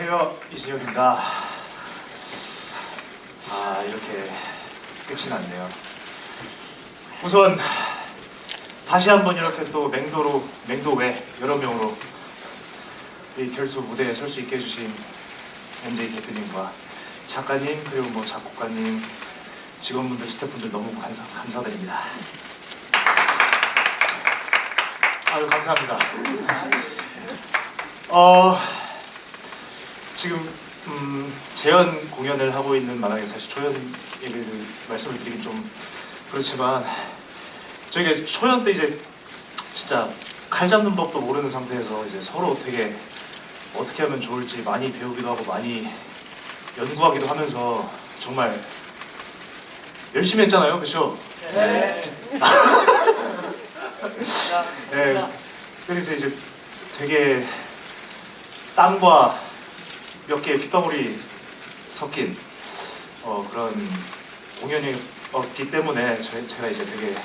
안녕하세요 이진혁입니다. 아 이렇게 끝이 났네요. 우선 다시 한번 이렇게 또 맹도로 맹도 외 여러 명으로 이 결수 무대에 설 수 있게 해주신 MJ 대표님과 작가님 그리고 뭐 작곡가님 직원분들 스태프분들 너무 감사, 감사드립니다. 아유 감사합니다. 어 지금 음, 재연 공연을 하고 있는 마당에 사실 초연 얘기를 말씀을 드리긴 좀 그렇지만 저희가 초연 때 이제 진짜 칼 잡는 법도 모르는 상태에서 이제 서로 되게 어떻게 하면 좋을지 많이 배우기도 하고 많이 연구하기도 하면서 정말 열심히 했잖아요, 그렇죠? 네. 네. 그래서 이제 되게 땀과 몇 개의 핏방울이 섞인 어, 그런 공연이었기 때문에 저- 제가 이제 되게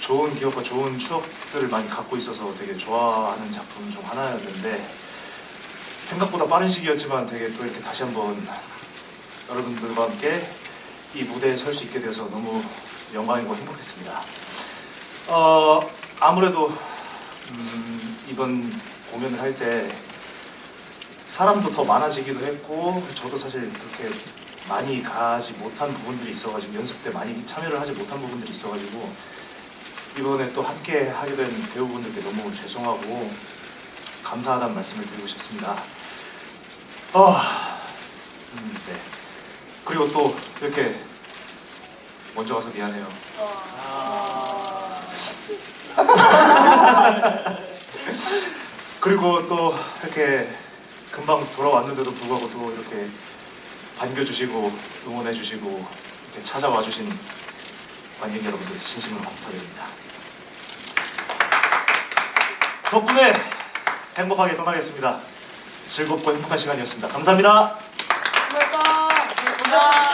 좋은 기억과 좋은 추억들을 많이 갖고 있어서 되게 좋아하는 작품 중 하나였는데 생각보다 빠른 시기였지만 되게 또 이렇게 다시 한번 여러분들과 함께 이 무대에 설 수 있게 되어서 너무 영광이고 행복했습니다. 어, 아무래도 음, 이번 공연을 할때 사람도 더 많아지기도 했고 저도 사실 그렇게 많이 가지 못한 부분들이 있어가지고 연습 때 많이 참여를 하지 못한 부분들이 있어가지고 이번에 또 함께 하게 된 배우분들께 너무 죄송하고 감사하다는 말씀을 드리고 싶습니다. 어, 음, 네. 그리고 또 이렇게 먼저 와서 미안해요. 그리고 또 이렇게 금방 돌아왔는데도 불구하고 또 이렇게 반겨주시고 응원해주시고 이렇게 찾아와 주신 관객 여러분들 진심으로 감사드립니다. 덕분에 행복하게 떠나겠습니다. 즐겁고 행복한 시간이었습니다. 감사합니다. 알려줘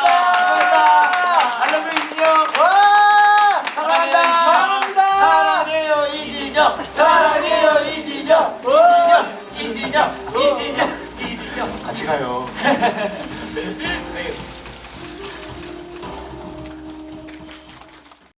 가요. 알겠습니다.